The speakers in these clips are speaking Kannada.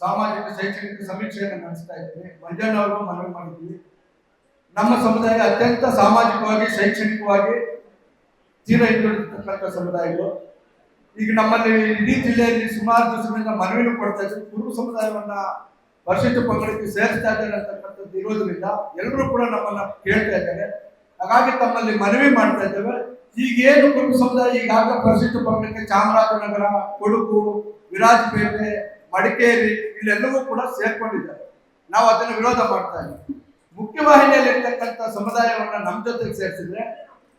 ಸಾಮಾಜಿಕ ಶೈಕ್ಷಣಿಕ ಸಮೀಕ್ಷೆಯನ್ನು ನಡೆಸ್ತಾ ಇದ್ದೀವಿ. ಮಂಜಣ್ಣ ಅವರು ಮನವಿ ಮಾಡಿದ್ದೀವಿ. ನಮ್ಮ ಸಮುದಾಯ ಅತ್ಯಂತ ಸಾಮಾಜಿಕವಾಗಿ, ಶೈಕ್ಷಣಿಕವಾಗಿ ತೀರ ಹಿಂದುಳಿದಿರ್ತಕ್ಕಂಥ ಸಮುದಾಯಗಳು. ಈಗ ನಮ್ಮಲ್ಲಿ ಇಡೀ ಜಿಲ್ಲೆಯಲ್ಲಿ ಸುಮಾರು ದಿವಸಗಳಿಂದ ಮನವಿನೂ ಕೊಡ್ತಾ ಇದ್ದೀವಿ ಕುರುಬ ಸಮುದಾಯವನ್ನ ವರ್ಷಕ್ಕೆ ಪಂಗಡಕ್ಕೆ ಸೇರಿಸ್ತಾ ಇದ್ದಾರೆ ಅಂತಕ್ಕಂಥದ್ದು ಇರೋದ್ರಿಂದ ಎಲ್ಲರೂ ಕೂಡ ನಮ್ಮನ್ನ ಕೇಳ್ತಾ ಇದ್ದಾರೆ. ಹಾಗಾಗಿ ತಮ್ಮಲ್ಲಿ ಮನವಿ ಮಾಡ್ತಾ ಇದ್ದೇವೆ. ಈಗೇನು ಕುಟುಂಬ ಸಮುದಾಯ ಈಗಾಗಲೇ ಪ್ರಸಿದ್ಧ ಪಂಗಡಕ್ಕೆ ಚಾಮರಾಜನಗರ, ಕೊಡಗು, ವಿರಾಜಪೇಟೆ, ಮಡಿಕೇರಿ ಇಲ್ಲೆಲ್ಲವೂ ಕೂಡ ಸೇರ್ಕೊಂಡಿದ್ದಾರೆ. ನಾವು ಅದನ್ನು ವಿರೋಧ ಮಾಡ್ತಾ ಇದ್ದೀವಿ. ಮುಖ್ಯವಾಹಿನಿಯಲ್ಲಿ ಇರ್ತಕ್ಕಂಥ ಸಮುದಾಯವನ್ನ ನಮ್ಮ ಜೊತೆಗೆ ಸೇರಿಸಿದ್ರೆ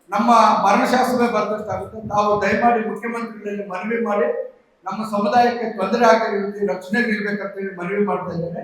ನಮ್ಮ ಮರಣಶಾಸ್ತ್ರವೇ ಬರೆದಷ್ಟಾಗುತ್ತೆ ನಾವು ದಯಮಾಡಿ ಮುಖ್ಯಮಂತ್ರಿಗಳಲ್ಲಿ ಮನವಿ ಮಾಡಿ ನಮ್ಮ ಸಮುದಾಯಕ್ಕೆ ತೊಂದರೆ ಆಗದ ರೀತಿ ರಕ್ಷಣೆ ನೀಡಬೇಕಂತ ಹೇಳಿ ಮನವಿ ಮಾಡ್ತಾ ಇದ್ದೇನೆ.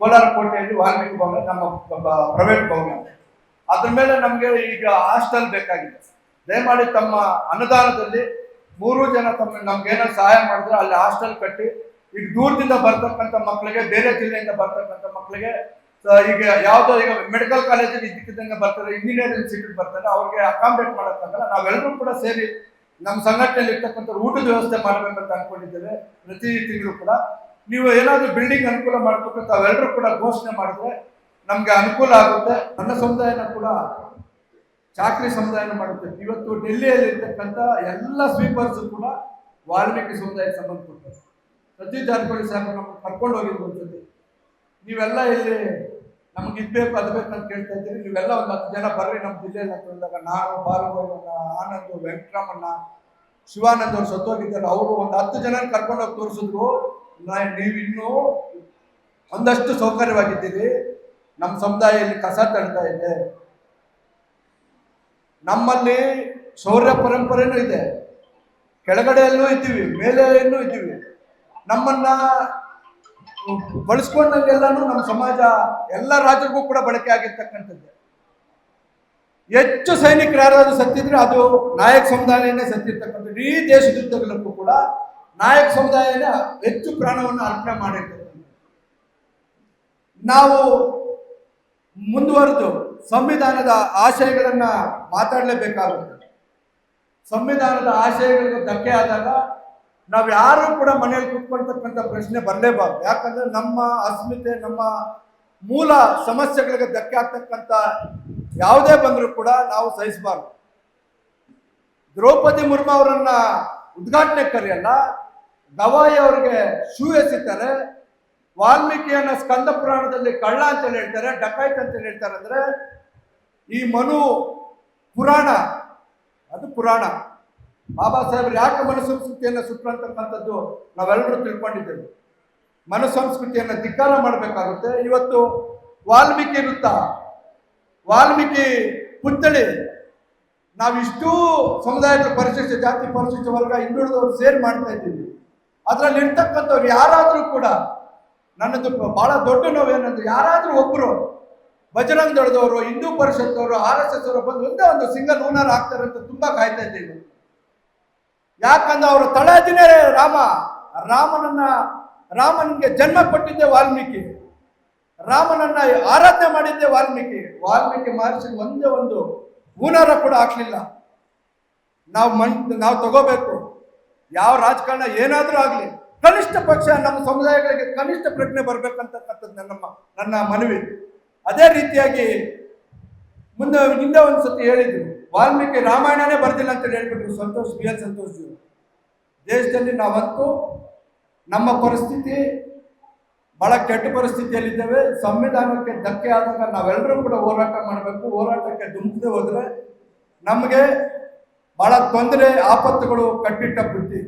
ಕೋಲಾರ ಕೋಟೆಯಲ್ಲಿ ವಾಲ್ಮೀಕಿ ಭವನ, ನಮ್ಮ ಪ್ರೈವೇಟ್ ಭವನ. ಅದ್ರ ಮೇಲೆ ನಮಗೆ ಈಗ ಹಾಸ್ಟೆಲ್ ಬೇಕಾಗಿದೆ. ದಯಮಾಡಿ ತಮ್ಮ ಅನುದಾನದಲ್ಲಿ ಮೂರು ಜನ ತಮ್ಮ ನಮ್ಗೆ ಏನೋ ಸಹಾಯ ಮಾಡಿದ್ರೆ ಅಲ್ಲಿ ಹಾಸ್ಟೆಲ್ ಕಟ್ಟಿ, ಈಗ ದೂರದಿಂದ ಬರ್ತಕ್ಕಂಥ ಮಕ್ಕಳಿಗೆ, ಬೇರೆ ಜಿಲ್ಲೆಯಿಂದ ಬರ್ತಕ್ಕಂಥ ಮಕ್ಕಳಿಗೆ ಈಗ ಯಾವುದೋ ಈಗ ಮೆಡಿಕಲ್ ಕಾಲೇಜಲ್ಲಿ ಇದ್ದಕ್ಕಿದ್ದಂಗೆ ಬರ್ತಾರೆ ಇಂಜಿನಿಯರಿಂಗ್ ಸಿಟಿ ಬರ್ತಾರೆ, ಅವ್ರಿಗೆ ಅಕಾಮಿಡೇಟ್ ಮಾಡೋಕ್ಕಾಗಲ್ಲ. ನಾವೆಲ್ಲರೂ ಕೂಡ ಸೇರಿ ನಮ್ಮ ಸಂಘಟನೆಯಲ್ಲಿ ಇರ್ತಕ್ಕಂಥ ಊಟದ ವ್ಯವಸ್ಥೆ ಮಾಡಬೇಕಂತ ಅನ್ಕೊಂಡಿದ್ದೇವೆ. ಪ್ರತಿ ತಿಂಗಳು ಕೂಡ ನೀವು ಏನಾದರೂ ಬಿಲ್ಡಿಂಗ್ ಅನುಕೂಲ ಮಾಡ್ಬೇಕು ತಾವೆಲ್ಲರೂ ಕೂಡ ಘೋಷಣೆ ಮಾಡಿದ್ರೆ ನಮ್ಗೆ ಅನುಕೂಲ ಆಗುತ್ತೆ. ನನ್ನ ಸಮುದಾಯನ ಕೂಡ ಚಾಕ್ರಿ ಸಮುದಾಯನ ಮಾಡುತ್ತೆ. ಇವತ್ತು ಡೆಲ್ಲಿಯಲ್ಲಿ ಇರ್ತಕ್ಕಂಥ ಎಲ್ಲ ಸ್ವೀಪರ್ಸ್ ಕೂಡ ವಾಲ್ಮೀಕಿ ಸಮುದಾಯಕ್ಕೆ ಸಂಬಂಧಪಟ್ಟರು ಸತೀಶ್ ಜಾರಕಿಹೊಳಿ ಸಾಹೇಬ್ ನಮ್ಮನ್ನು ಕರ್ಕೊಂಡು ಹೋಗಿದ್ರು ಒಂದ್ಸತಿ. ನೀವೆಲ್ಲ ಇಲ್ಲಿ ನಮ್ಗೆ ಇದ್ಬೇಕು ಅದು ಬೇಕು ಅಂತ ಕೇಳ್ತಾ ಇದ್ದೀರಿ. ನೀವೆಲ್ಲ ಒಂದು ಹತ್ತು ಜನ ಬರ್ರಿ ನಮ್ಮ ಜಿಲ್ಲೆಯಲ್ಲಿ ಅಂತ ಹೇಳಿದಾಗ ನಾನು ಬಾಲಗೌಡ ಆನಂದ್, ವೆಂಕಟರಾಮಣ್ಣ, ಶಿವಾನಂದ್ ಅವ್ರು ಸತ್ತೋಗಿದ್ದಾರೆ. ಅವರು ಒಂದು ಹತ್ತು ಜನ ಕರ್ಕೊಂಡು ಹೋಗಿ ತೋರಿಸಿದ್ರು. ನೀವು ಇನ್ನೂ ಒಂದಷ್ಟು ಸೌಕರ್ಯವಾಗಿದ್ದೀರಿ. ನಮ್ಮ ಸಮುದಾಯದಲ್ಲಿ ಕಸ ತಳ್ತಾ ಇದೆ. ನಮ್ಮಲ್ಲಿ ಶೌರ್ಯ ಪರಂಪರೆನೂ ಇದೆ. ಕೆಳಗಡೆಯಲ್ಲೂ ಇದ್ದೀವಿ ಮೇಲೆಯೂ ಇದ್ದೀವಿ. ನಮ್ಮನ್ನ ಬಳಸ್ಕೊಂಡಂಗೆಲ್ಲನೂ ನಮ್ಮ ಸಮಾಜ ಎಲ್ಲ ರಾಜ್ಯಕ್ಕೂ ಕೂಡ ಬಳಕೆ ಆಗಿರ್ತಕ್ಕಂಥದ್ದು. ಹೆಚ್ಚು ಸೈನಿಕರು ಯಾರಾದರೂ ಸತ್ತಿದ್ರೆ ಅದು ನಾಯಕ ಸಮುದಾಯನೇ ಸತ್ತಿರ್ತಕ್ಕಂಥದ್ದು. ಇಡೀ ದೇಶದುದ್ದಗಲಕ್ಕೂ ಕೂಡ ನಾಯಕ ಸಮುದಾಯದ ಹೆಚ್ಚು ಪ್ರಾಣವನ್ನು ಅರ್ಪಣೆ ಮಾಡಿರ್ತಕ್ಕಂಥದ್ದು ನಾವು ಮುಂದುವರೆದು ಸಂವಿಧಾನದ ಆಶಯಗಳನ್ನು ಮಾತಾಡಲೇಬೇಕಾಗುತ್ತೆ. ಸಂವಿಧಾನದ ಆಶಯಗಳಿಗೆ ಧಕ್ಕೆ ಆದಾಗ ನಾವು ಯಾರು ಕೂಡ ಮನೆಯಲ್ಲಿ ಕುತ್ಕೊಳ್ತಕ್ಕಂಥ ಪ್ರಶ್ನೆ ಬರಲೇಬಾರ್ದು. ಯಾಕಂದ್ರೆ ನಮ್ಮ ಅಸ್ಮಿತೆ, ನಮ್ಮ ಮೂಲ ಸಮಸ್ಯೆಗಳಿಗೆ ಧಕ್ಕೆ ಆಗ್ತಕ್ಕಂಥ ಯಾವುದೇ ಬಂದರೂ ಕೂಡ ನಾವು ಸಹಿಸಬಾರ್ದು. ದ್ರೌಪದಿ ಮುರ್ಮು ಅವರನ್ನ ಉದ್ಘಾಟನೆ ಕರೆಯಲ್ಲ ಗವಾಯಿ ಅವರಿಗೆ ಶೂ ಎಸಿತಾರೆ, ವಾಲ್ಮೀಕಿಯನ್ನ ಸ್ಕಂದ ಪುರಾಣದಲ್ಲಿ ಕಳ್ಳ ಅಂತ ಹೇಳ್ತಾರೆ, ಡಕಾಯ್ತ ಅಂತ ಹೇಳ್ತಾರೆ ಅಂದ್ರೆ, ಈ ಮನು ಪುರಾಣ, ಅದು ಪುರಾಣ. ಬಾಬಾ ಸಾಹೇಬರು ಯಾಕೆ ಮನು ಸಂಸ್ಕೃತಿಯನ್ನು ಸುಟ್ರು ಅಂತಕ್ಕಂಥದ್ದು ನಾವೆಲ್ಲರೂ ತಿಳ್ಕೊಂಡಿದ್ದೇವೆ. ಮನು ಸಂಸ್ಕೃತಿಯನ್ನು ಧಿಕ್ಕಾರ ಮಾಡಬೇಕಾಗುತ್ತೆ. ಇವತ್ತು ವಾಲ್ಮೀಕಿ ವೃತ್ತ, ವಾಲ್ಮೀಕಿ ಪುತ್ಥಳಿ, ನಾವಿಷ್ಟೂ ಸಮುದಾಯದ ಪರಿಶಿಷ್ಟ ಜಾತಿ, ಪರಿಶಿಷ್ಟ ವರ್ಗ ಹಿಂದುಳಿದವರು ಸೇರಿ ಮಾಡ್ತಾ ಇದ್ದೀವಿ. ಅದರಲ್ಲಿ ಇರ್ತಕ್ಕಂಥವ್ರು ಯಾರಾದರೂ ಕೂಡ ನನ್ನದು ಬಹಳ ದೊಡ್ಡ ನೋವೇನಂದ್ರೆ ಯಾರಾದರೂ ಒಬ್ಬರು ಭಜರಂಗ್ ದಳದವರು ಹಿಂದೂ ಪರಿಷತ್ತವರು, ಆರ್ ಎಸ್ ಎಸ್ ಅವರು ಬಂದು ಒಂದೇ ಒಂದು ಸಿಂಗಲ್ ಓನರ್ ಆಗ್ತಾರೆ ಅಂತ ತುಂಬಾ ಕಾಯ್ತಾ ಇದ್ದೀವಿ ಯಾಕಂದ್ರೆ ಅವರು ತಳದಿನೇ ರಾಮ. ರಾಮನನ್ನ, ರಾಮನಿಗೆ ಜನ್ಮ ಕೊಟ್ಟಿದ್ದೆ ವಾಲ್ಮೀಕಿ. ರಾಮನನ್ನ ಆರಾಧನೆ ಮಾಡಿದ್ದೆ ವಾಲ್ಮೀಕಿ. ವಾಲ್ಮೀಕಿ ಮಹರ್ಷಿ ಒಂದೇ ಒಂದು ಹೂನಾರ ಕೂಡ ಆಗ್ಲಿಲ್ಲ. ನಾವು ಮಣ್ ನಾವು ತಗೋಬೇಕು. ಯಾವ ರಾಜಕಾರಣ ಏನಾದರೂ ಆಗಲಿ, ಕನಿಷ್ಠ ಪಕ್ಷ ನಮ್ಮ ಸಮುದಾಯಗಳಿಗೆ ಕನಿಷ್ಠ ಪ್ರಜ್ಞೆ ಬರಬೇಕಂತಕ್ಕಂಥದ್ದು ನನ್ನ ಮ- ನನ್ನ ಮನವಿ. ಅದೇ ರೀತಿಯಾಗಿ ಮುಂದೆ ಹಿಂದೆ ಒಂದು ಸತಿ ಹೇಳಿದ್ರು, ವಾಲ್ಮೀಕಿ ರಾಮಾಯಣನೇ ಬರ್ದಿಲ್ಲ ಅಂತ ಹೇಳ್ಬಿಟ್ರು ಸಂತೋಷ್, ಬಿ ಎಲ್ ಸಂತೋಷ್ ದೇಶದಲ್ಲಿ ನಾವಂತೂ ನಮ್ಮ ಪರಿಸ್ಥಿತಿ ಬಹಳ ಕೆಟ್ಟ ಪರಿಸ್ಥಿತಿಯಲ್ಲಿದ್ದೇವೆ. ಸಂವಿಧಾನಕ್ಕೆ ಧಕ್ಕೆ ಆದಾಗ ನಾವೆಲ್ಲರೂ ಕೂಡ ಹೋರಾಟ ಮಾಡಬೇಕು. ಹೋರಾಟಕ್ಕೆ ಧುಮುಕದೆ ಹೋದರೆ ನಮಗೆ ಬಹಳ ತೊಂದರೆ ಆಪತ್ತುಗಳು ಕಟ್ಟಿಟ್ಟ ಬುದ್ಧಿ